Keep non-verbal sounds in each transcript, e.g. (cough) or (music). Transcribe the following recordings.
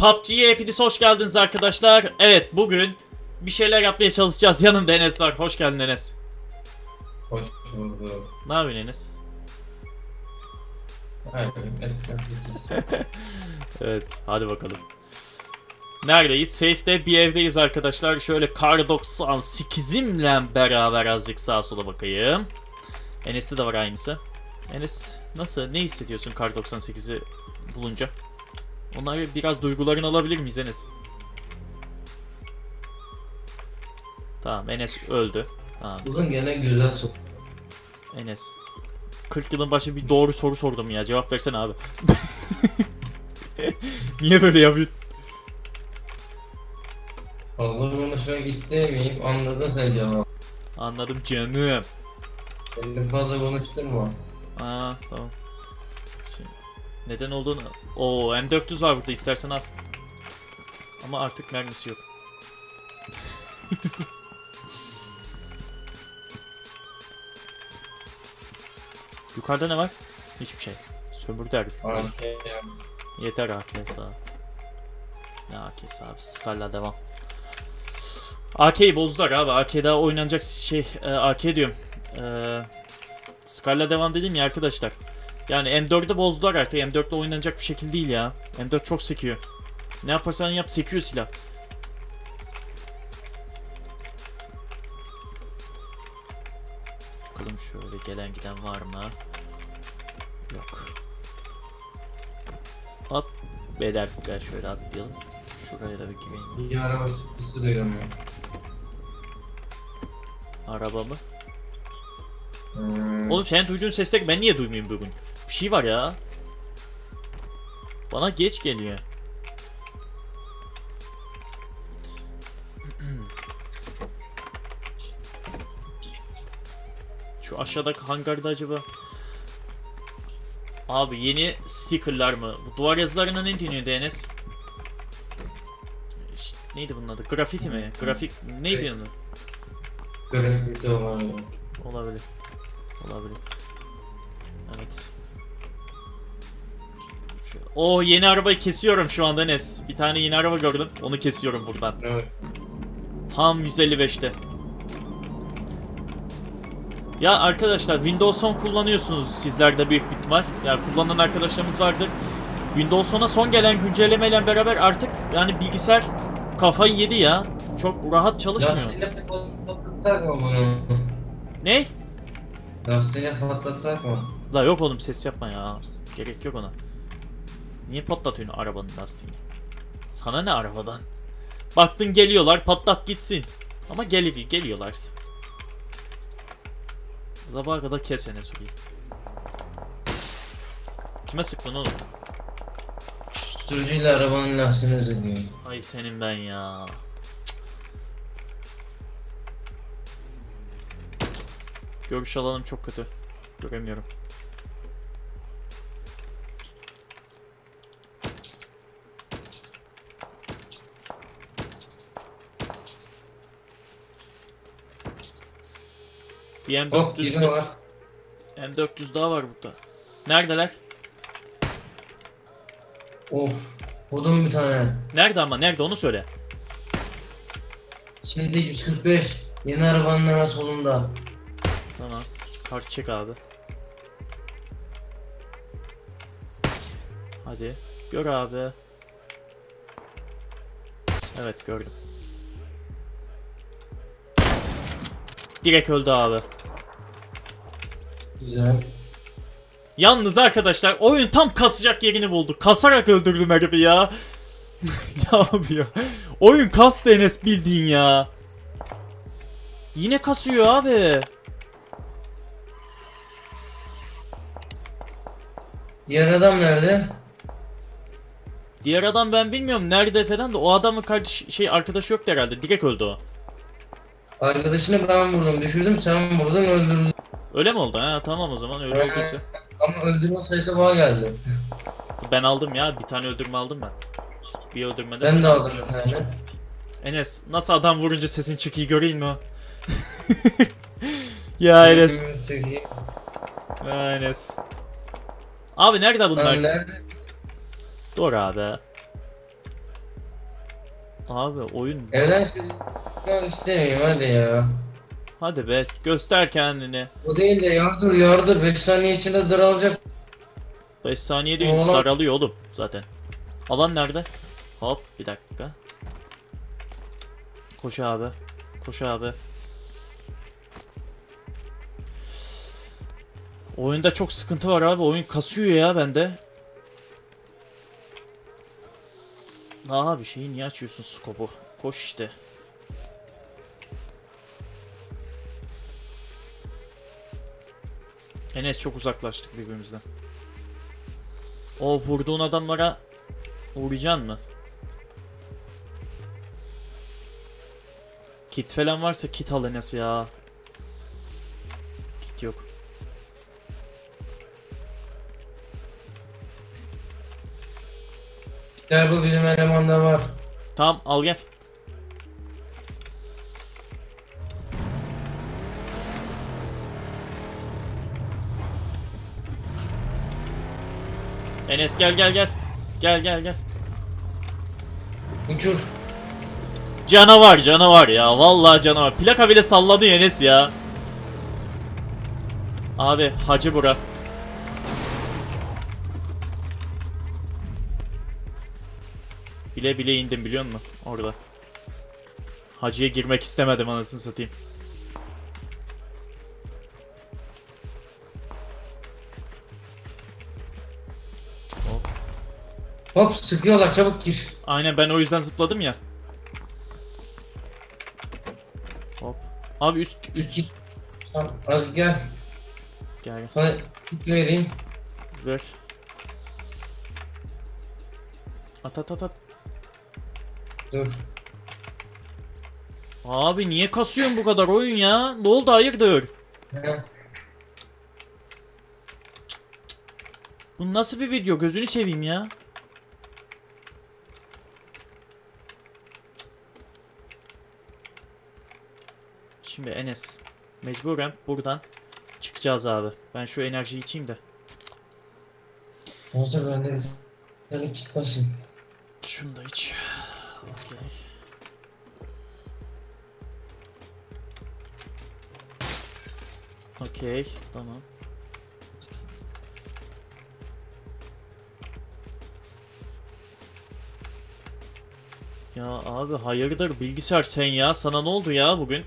PUBG'ye hepiniz hoş geldiniz arkadaşlar. Evet bugün bir şeyler yapmaya çalışacağız. Yanımda Enes var. Hoş geldin Enes. Hoş bulduk. Ne yapıyorsun Enes? (laughs) Evet hadi bakalım. Neredeyiz? Safe'de bir evdeyiz arkadaşlar. Şöyle Kar 98'imle beraber azıcık sağa sola bakayım. Enes'te de var aynısı. Enes nasıl? Ne hissediyorsun Kar 98'i bulunca? Onları biraz duygularını alabilir miyiz Enes? Tamam Enes öldü. Tamam Bugün gene güzel soru. Enes. 40 yılın başı bir doğru soru sordum ya. Cevap versene abi. (laughs) Niye böyle yapıyorsun? Fazla konuşmak istemeyip anladın sen cevabı. Anladım canım. Beni fazla konuşturma. Aa tamam. Neden olduğunu... Oo M400 var burada istersen al. Ama artık mermisi yok. (laughs) Yukarıda ne var? Hiçbir şey. Sömürdü herif. Yeter AKS abi. Ne AKS abi? Scar'la devam. AK'yi bozdular abi. AK'da oynanacak şey... E, AK diyorum. E, Scar'la devam dedim ya arkadaşlar. Yani M4'ü bozdular artık. M4'le oynanacak bir şekil değil ya. M4 çok sekiyor. Ne yaparsan yap sekiyor silah. Bakalım şöyle gelen giden var mı? Yok. Hop. Beyler gel şöyle atlayalım. Şuraya da bir gireyim. bir araba sesi duyuyorum ya. Araba mı? Hmm. Oğlum sen duyduğun sesleri ben niye duymayayım bugün? Bir şey var ya. Bana geç geliyor. (clears throat) Şu aşağıdaki hangarda acaba... Abi yeni stickerlar mı? Bu duvar yazılarına ne deniyordu Enes? İşte neydi bunun adı? Grafiti mi? Grafik... Neydi onun? Grafiti var ya. Olabilir. Olabilir. Evet. O yeni arabayı kesiyorum şu anda Enes. Bir tane yeni araba gördüm. Onu kesiyorum buradan. Evet. Tam 155'te. Ya arkadaşlar Windows 10 kullanıyorsunuz sizler de büyük bir ihtimal. Ya kullanan arkadaşlarımız vardır. Windows 10'a son gelen güncellemeyle beraber artık yani bilgisayar kafayı yedi ya. Çok rahat çalışmıyor. Bunu? Ne? Lastiğini patlatsak mı? La yok oğlum ses yapma ya. Gerek yok ona. Niye patlatıyorsun arabanın lastiğini? Sana ne arabadan? Baktın geliyorlar patlat gitsin. Ama gel geliyorlar. Sabaha kadar kesene sürüyü. Kime sıktın oğlum? Sürücüyle arabanın lastiğini zıplıyor. Ay senin ben ya. Görüş alanım çok kötü. Göremiyorum. Bir Hop M400 biri var. M400 daha var burada. Neredeler? Of. Buldum bir tane. Nerede ama nerede onu söyle. Şimdi 145. Yeni arabanın hemen solunda. Kart çek abi. Hadi. Gör abi. Evet gördüm. Direkt öldü abi. Güzel. Yalnız arkadaşlar oyun tam kasacak yerini buldu. Kasarak öldürdüm herifi ya. ya abi ya. Oyun kastı Enes bildiğin ya. Yine kasıyor abi. Diğer adam nerede? Diğer adam ben bilmiyorum nerede falan da o adamın kardeş şey arkadaşı yoktu herhalde. Direkt öldü o. Arkadaşını ben vurdum. Düşürdüm sen vurdun öldürdün. Öyle mi oldu? Ha tamam o zaman öyle Ee, olduysa. Ama öldürme sayısı bana geldi. Ben aldım ya bir tane öldürme aldım ben. Bir öldürmede Ben de aldım bir tane. Enes nasıl adam vurunca sesin çıkıyor göreyim mi? (laughs) ya Enes. Ya Enes. Abi nerede bunlar? Lan nerede? Dur abi. Abi oyun... Evden çıkmak istemiyorum hadi ya. Hadi be göster kendini. O değil de yardır yardır 5 saniye içinde daralacak. 5 saniye değil Oğlum. daralıyor oğlum zaten. Alan nerede? Hop bir dakika. Koş abi. Koş abi. Oyunda çok sıkıntı var abi. Oyun kasıyor ya bende. Abi şeyi niye açıyorsun skopu? Koş işte. Enes çok uzaklaştık birbirimizden. O vurduğun adamlara uğrayacaksın mı? Kit falan varsa kit al Enes ya. Kit yok. Gel bu bizim elemanda var. Tamam al gel. Enes gel gel gel. Gel gel gel. Uçur. Canavar canavar ya. Vallahi canavar. Plaka bile salladı Enes ya. Abi hacı bura. Bile bile indim biliyor musun? Orada. Hacıya girmek istemedim anasını satayım. Hop. Hop sıkıyorlar çabuk gir. Aynen ben o yüzden zıpladım ya. Hop. Abi üst üst Git. Tamam, az gel. gel gel. Sana git vereyim. Ver. At at at at. Dur. Abi niye kasıyorsun bu kadar oyun ya? Ne oldu hayırdır? He. Bu nasıl bir video? Gözünü seveyim ya. Şimdi Enes. Mecburen buradan çıkacağız abi. Ben şu enerjiyi içeyim de. Bende bir tane kit basın. Şunu da iç. Okey. Okey, tamam. Ya abi hayırdır bilgisayar sen ya sana ne oldu ya bugün?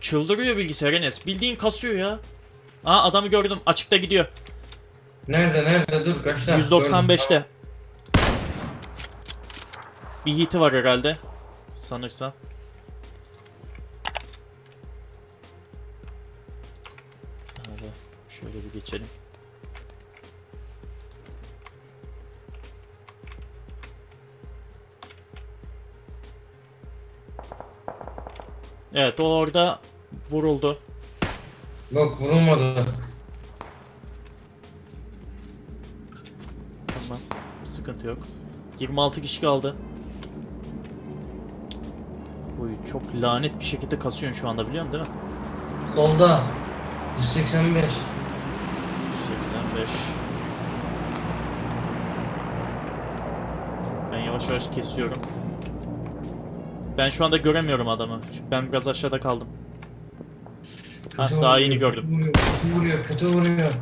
Çıldırıyor bilgisayar Enes. Bildiğin kasıyor ya. Aa adamı gördüm açıkta gidiyor. Nerede nerede dur kaçta? 195'te. Bir hiti var herhalde. Sanırsam. Abi şöyle bir geçelim. Evet o orada vuruldu. Yok vurulmadı. Tamam. Sıkıntı yok. 26 kişi kaldı. Bu çok lanet bir şekilde kasıyorsun şu anda biliyorsun değil mi? Solda. 185. 85. Ben yavaş yavaş kesiyorum. Ben şu anda göremiyorum adamı. Ben biraz aşağıda kaldım. Ha, Kötü daha vuruyor, yeni gördüm. Kötü vuruyor, kötü vuruyor, kötü vuruyor.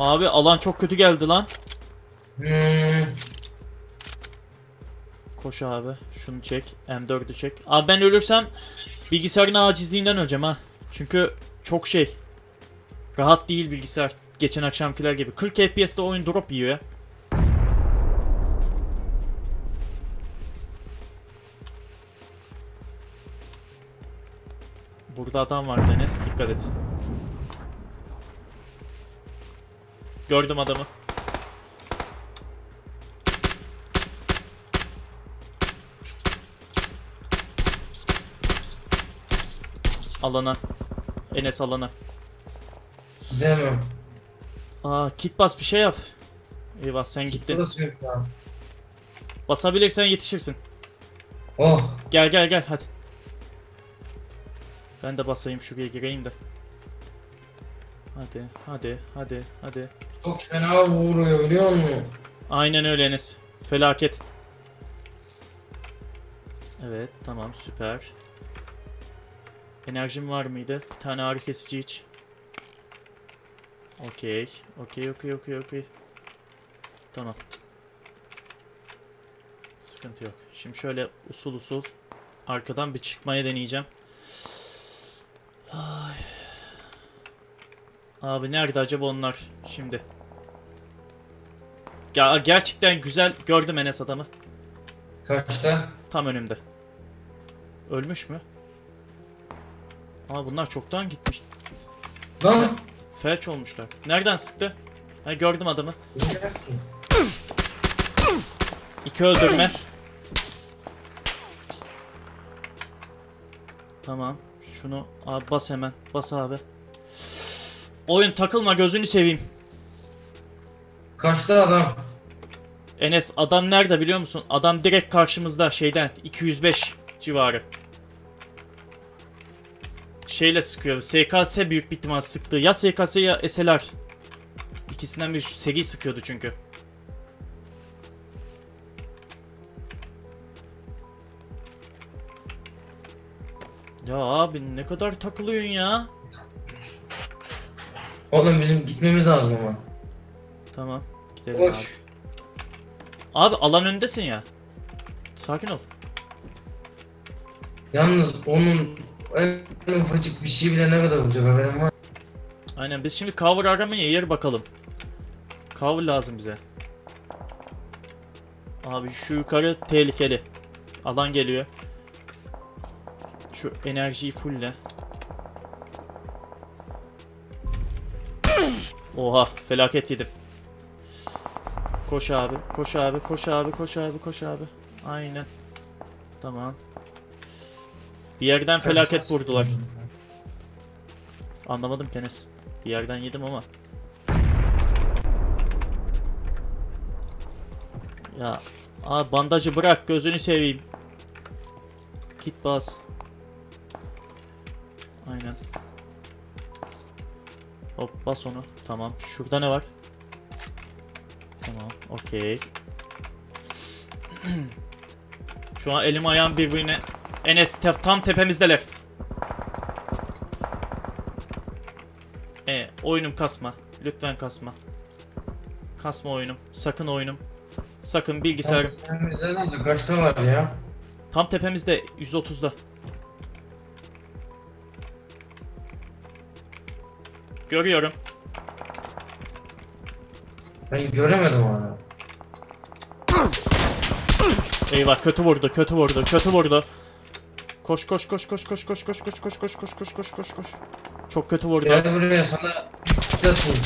Abi alan çok kötü geldi lan. Hmm. Koş abi. Şunu çek. M4'ü çek. Abi ben ölürsem bilgisayarın acizliğinden öleceğim ha. Çünkü çok şey. Rahat değil bilgisayar. Geçen akşamkiler gibi. 40 FPS'te oyun drop yiyor ya. Burada adam var Enes. Dikkat et. Gördüm adamı. Alana. Enes alana. Gidemem. Aa kit bas bir şey yap. Eyvah sen gittin. Burası yok ya. Basabilirsen yetişirsin. Oh. Gel gel gel hadi. Ben de basayım şuraya gireyim de. Hadi, hadi, hadi, hadi. Çok fena vuruyor biliyor musun? Aynen öyle Enes. Felaket. Evet, tamam, süper. Enerjim var mıydı? Bir tane ağrı kesici iç. Okey, okey, okey, okey, okey. Tamam. Sıkıntı yok. Şimdi şöyle usul usul arkadan bir çıkmaya deneyeceğim. Abi nerede acaba onlar şimdi? Ya gerçekten güzel gördüm Enes adamı. Kaçta? Tam önümde. Ölmüş mü? Aa bunlar çoktan gitmiş. Lan! Felç olmuşlar. Nereden sıktı? Ha gördüm adamı. İki öldürme. Tamam. Şunu abi bas hemen. Bas abi. Oyun takılma gözünü seveyim. Kaçta adam? Enes adam nerede biliyor musun? Adam direkt karşımızda şeyden 205 civarı. Şeyle sıkıyor. SKS büyük bir ihtimal sıktı. Ya SKS ya SLR. İkisinden bir seri sıkıyordu çünkü. Ya abi ne kadar takılıyorsun ya? Oğlum bizim gitmemiz lazım ama. Tamam. Gidelim abi. Koş. Abi alan öndesin ya. Sakin ol. Yalnız onun en ufacık bir şey bile ne kadar olacak haberin var. Aynen biz şimdi cover aramaya yer bakalım. Cover lazım bize. Abi şu yukarı tehlikeli. Alan geliyor. Şu enerjiyi fulle. Oha felaket yedim. Koş abi, koş abi, koş abi, koş abi, koş abi. Aynen. Tamam. Bir yerden felaket vurdular. Anlamadım Kenes. Bir yerden yedim ama. Ya abi bandajı bırak gözünü seveyim. Kit bas. Hop bas onu. Tamam. Şurada ne var? Tamam. Okey. (clears throat) Şu an elim ayağım birbirine. Enes te- tam tepemizdeler. E, oyunum kasma. Lütfen kasma. Kasma oyunum. Sakın oyunum. Sakın bilgisayarım. Kaçta var ya? Tam tepemizde 130'da. Görüyorum. Ben göremedim onu. Eyvah kötü vurdu, kötü vurdu, kötü vurdu. Koş koş koş koş koş koş koş koş koş koş koş koş koş koş koş. Çok kötü vurdu. Gel buraya sana atayım.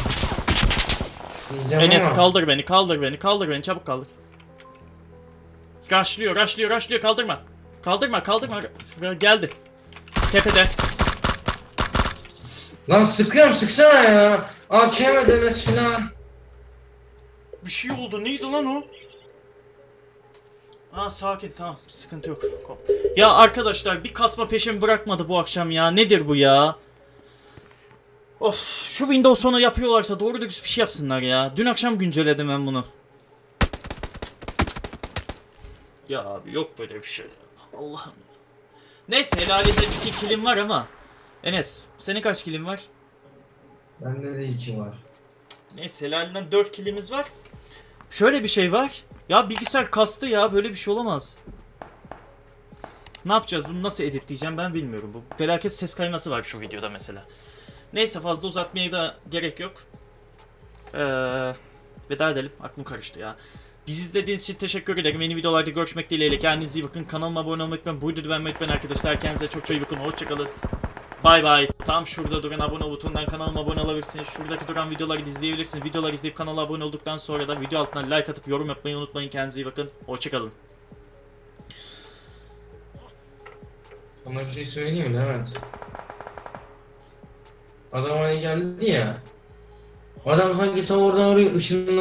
Diyeceğim Enes ama. kaldır beni, kaldır beni, kaldır beni, çabuk kaldır. Raşlıyor, raşlıyor, raşlıyor, kaldırma. Kaldırma, kaldırma. Geldi. Tepede. Lan sıkıyorum sıksana ya. AKM demez filan. Bir şey oldu. Neydi lan o? Aa sakin tamam sıkıntı yok. Ya arkadaşlar bir kasma peşimi bırakmadı bu akşam ya. Nedir bu ya? Of şu Windows sonu yapıyorlarsa doğru dürüst bir şey yapsınlar ya. Dün akşam güncelledim ben bunu. Ya abi yok böyle bir şey. Allah'ım. Neyse helalinde iki kilim var ama. Enes senin kaç kilin var? Bende de iki var. Neyse helalinden 4 kilimiz var. Şöyle bir şey var. Ya bilgisayar kastı ya böyle bir şey olamaz. Ne yapacağız bunu nasıl editleyeceğim ben bilmiyorum. Bu felaket ses kayması var şu videoda mesela. Neyse fazla uzatmaya da gerek yok. Ee, veda edelim. Aklım karıştı ya. Bizi izlediğiniz için teşekkür ederim. Yeni videolarda görüşmek dileğiyle. Kendinize iyi bakın. Kanalıma abone olmayı unutmayın. Bu videoyu beğenmeyi unutmayın arkadaşlar. Kendinize çok çok iyi bakın. Hoşçakalın. Bay bay. Tam şurada duran abone butonundan kanalıma abone olabilirsiniz. Şuradaki duran videoları izleyebilirsiniz. Videoları izleyip kanala abone olduktan sonra da video altına like atıp yorum yapmayı unutmayın. Kendinize iyi bakın. Hoşçakalın. Sana bir şey söyleyeyim mi Levent? Adam hani geldi ya. Adam sanki tam oradan oraya ışınlandı.